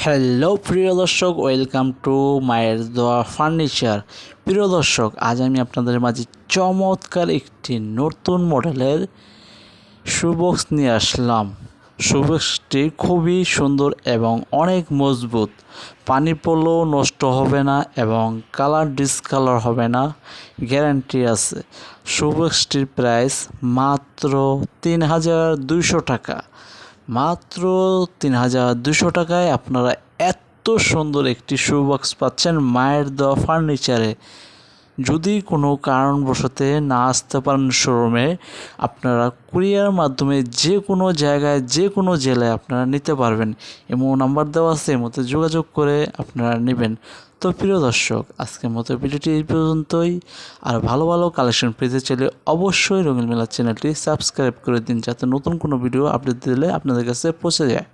Hello প্রিয় দর্শক welcome to মায়ের দোয়া ফার্নিচার প্রিয় দর্শক, আজ আমি আপনাদের মাঝে চমৎকার একটি নতুন মডেলের শুবক্স নিয়ে আসলাম। শুবক্সটি খুবই সুন্দর এবং অনেক মজবুত। পানি পড়লেও নষ্ট হবে না এবং কালার ডিসকালার হবে না গ্যারান্টি আছে। শুবক্সটির প্রাইস মাত্র তিন হাজার দুইশো টাকা। মাত্র তিন হাজার দুশো টাকায় আপনারা এত সুন্দর একটি শু বক্স পাচ্ছেন মায়ের দেওয়া ফার্নিচারে যদি কোনো কারণবশতে না আসতে পারেন শোরুমে, আপনারা কুরিয়ার মাধ্যমে যে কোনো জায়গায় যে কোনো জেলায় আপনারা নিতে পারবেন। এমন নাম্বার দেওয়া আছে মতো যোগাযোগ করে আপনারা নেবেন। তো প্রিয় দর্শক, আজকের মতো ভিডিওটি এই পর্যন্তই। আর ভালো ভালো কালেকশন পেতে চাইলে অবশ্যই রঙিন মেলা চ্যানেলটি সাবস্ক্রাইব করে দিন, যাতে নতুন কোনো ভিডিও আপডেট দিলে আপনাদের কাছে পৌঁছে যায়।